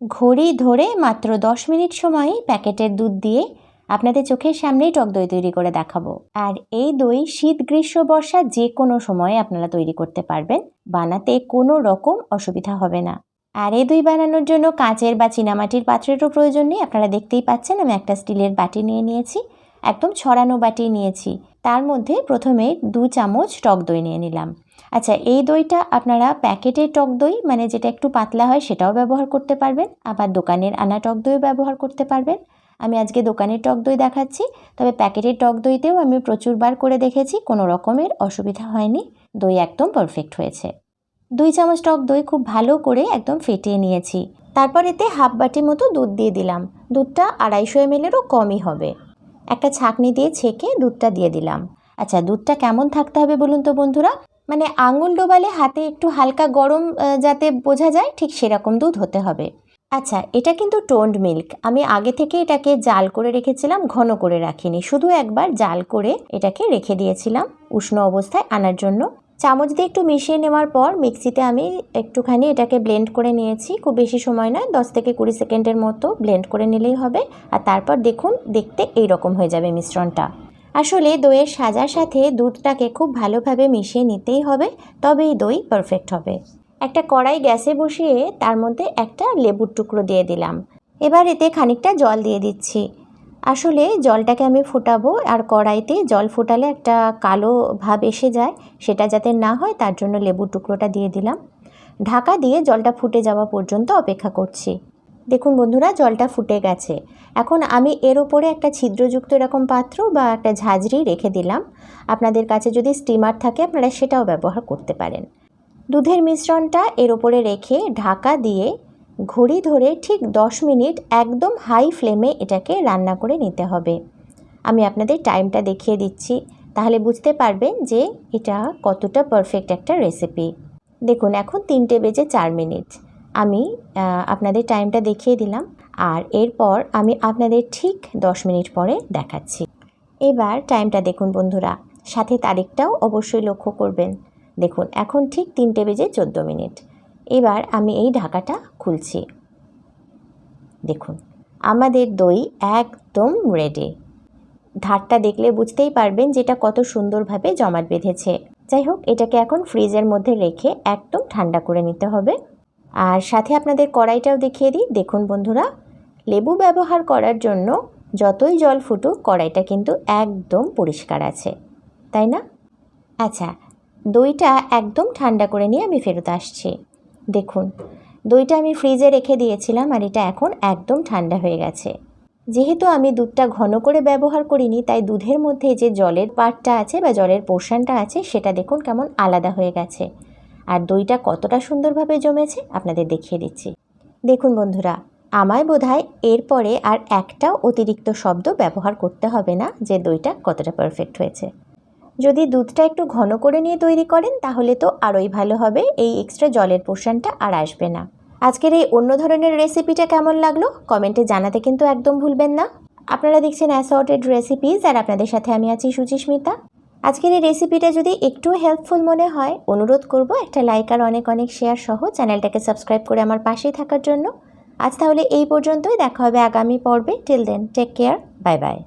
ঘড়ি ধরে মাত্র দশ মিনিট সময় প্যাকেটের দুধ দিয়ে আপনাদের চোখের সামনেই টক দই তৈরি করে দেখাবো। আর এই দই শীত, গ্রীষ্ম, বর্ষা যে কোনো সময়ে আপনারা তৈরি করতে পারবেন। বানাতে কোনো রকম অসুবিধা হবে না। আর এই দই বানানোর জন্য কাঁচের বা চীনামাটির পাত্রেরও প্রয়োজন নেই। আপনারা দেখতেই পাচ্ছেন, আমি একটা স্টিলের বাটি নিয়ে নিয়েছি। একদম ছড়ানো বাটি নিয়েছি। তার মধ্যে প্রথমে দু চামচ টক দই নিয়ে নিলাম। আচ্ছা এই দইটা আপনারা প্যাকেটের টক দই মানে যেটা একটু পাতলা হয় সেটাও ব্যবহার করতে পারবেন, আবার দোকানের আনা টক দইও ব্যবহার করতে পারবেন। আমি আজকে দোকানের টক দই দেখাচ্ছি, তবে প্যাকেটের টক দইতেও আমি প্রচুরবার করে দেখেছি, কোনো রকমের অসুবিধা হয়নি, দই একদম পারফেক্ট হয়েছে। দুই চামচ টক দই খুব ভালো করে একদম ফেটিয়ে নিয়েছি। তারপর এতে হাফ বাটি মতো দুধ দিয়ে দিলাম। দুধটা আড়াইশো এমএলেরও কমই হবে। একটা ছাঁকনি দিয়ে ছেঁকে দুধটা দিয়ে দিলাম। আচ্ছা দুধটা কেমন থাকতে হবে বলুন তো বন্ধুরা? মানে আঙুল ডোবালে হাতে একটু হালকা গরম যাতে বোঝা যায় ঠিক সেরকম দুধ হতে হবে। আচ্ছা এটা কিন্তু টোন্ড মিল্ক। আমি আগে থেকে এটাকে জাল করে রেখেছিলাম, ঘন করে রাখিনি। শুধু একবার জাল করে এটাকে রেখে দিয়েছিলাম উষ্ণ অবস্থায় আনার জন্য। চামচ দিয়ে একটু মিশিয়ে নেওয়ার পর মিক্সিতে আমি একটুখানি এটাকে ব্লেন্ড করে নিয়েছি। খুব বেশি সময় নয়, দশ থেকে কুড়ি সেকেন্ডের মতো ব্লেন্ড করে নিলেই হবে। আর তারপর দেখুন, দেখতে এই রকম হয়ে যাবে মিশ্রণটা। আসলে দইয়ের সাজার সাথে দুধটাকে খুব ভালোভাবে মিশিয়ে নিতেই হবে, তবেই দই পারফেক্ট হবে। একটা কড়াই গ্যাসে বসিয়ে তার মধ্যে একটা লেবুর টুকরো দিয়ে দিলাম। এবার এতে খানিকটা জল দিয়ে দিচ্ছি। আসলে জলটাকে আমি ফোটাবো আর কড়াইতে জল ফোটালে একটা কালো ভাব এসে যায়, সেটা যাতে না হয় তার জন্য লেবুর টুকরোটা দিয়ে দিলাম। ঢাকা দিয়ে জলটা ফুটে যাওয়া পর্যন্ত অপেক্ষা করছি। দেখুন বন্ধুরা, জলটা ফুটে গেছে। এখন আমি এর ওপরে একটা ছিদ্রযুক্ত এরকম পাত্র বা একটা ঝাঁঝরি রেখে দিলাম। আপনাদের কাছে যদি স্টিমার থাকে, আপনারা সেটাও ব্যবহার করতে পারেন। দুধের মিশ্রণটা এর ওপরে রেখে ঢাকা দিয়ে ঘড়ি ধরে ঠিক দশ মিনিট একদম হাই ফ্লেমে এটাকে রান্না করে নিতে হবে। আমি আপনাদের টাইমটা দেখিয়ে দিচ্ছি। তাহলে বুঝতে পারবেন যে এটা কতটা পারফেক্ট একটা রেসিপি দেখুন, এখন তিনটে বেজে চার মিনিট। আমি আপনাদের টাইমটা দেখিয়ে দিলাম। আর এরপর আমি আপনাদের ঠিক দশ মিনিট পরে দেখাচ্ছি। এবার টাইমটা দেখুন বন্ধুরা। সাথে তারিখটাও অবশ্যই লক্ষ্য করবেন। দেখুন, এখন ঠিক তিনটে বেজে চোদ্দ মিনিট। এবার আমি এই ঢাকাটা খুলছি। দেখুন, আমাদের দই একদম রেডি ধারটা দেখলে বুঝতেই পারবেন যেটা কত সুন্দরভাবে জমাট বেঁধেছে। যাই হোক, এটাকে এখন ফ্রিজের মধ্যে রেখে একদম ঠান্ডা করে নিতে হবে। আর সাথে আপনাদের কড়াইটাও দেখিয়ে দিই। দেখুন বন্ধুরা, লেবু ব্যবহার করার জন্য যতই জল ফুটুক, কড়াইটা কিন্তু একদম পরিষ্কার আছে। তাই না? আচ্ছা দইটা একদম ঠান্ডা করে নিয়ে আমি ফেরত আসছি। দেখুন, দইটা আমি ফ্রিজে রেখে দিয়েছিলাম আর এটা এখন একদম ঠান্ডা হয়ে গেছে। যেহেতু আমি দুধটা ঘন করে ব্যবহার করিনি, তাই দুধের মধ্যে যে জলের পার্টটা আছে বা জলের পোর্শনটা আছে, সেটা দেখুন কেমন আলাদা হয়ে গেছে। আর দইটা কতটা সুন্দরভাবে জমেছে আপনাদের দেখিয়ে দিচ্ছি। দেখুন বন্ধুরা, আমায় বোধ হয় এরপরে আর একটাও অতিরিক্ত শব্দ ব্যবহার করতে হবে না যে দইটা কতটা পারফেক্ট হয়েছে। যদি দুধটা একটু ঘন করে নিয়ে তৈরি করেন, তাহলে তো আরোই ভালো হবে। এই এক্সট্রা জলের পোর্শনটা আর আসবে না। আজকের এই অন্য ধরনের রেসিপিটা কেমন লাগল? কমেন্টে জানাতে কিন্তু একদম ভুলবেন না। আপনারা দেখছেন অ্যাসর্টেড রেসিপিস আর আপনাদের সাথে আমি আছি সুচিস্মিতা। আজকের এই রেসিপিটা যদি একটু হেল্পফুল মনে হয়, অনুরোধ করব একটা লাইক আর অনেক অনেক শেয়ার সহ চ্যানেলটাকে সাবস্ক্রাইব করে আমার পাশেই থাকার জন্য। আজ তাহলে এই পর্যন্তই। দেখা হবে আগামী পর্বে। Till then take care bye bye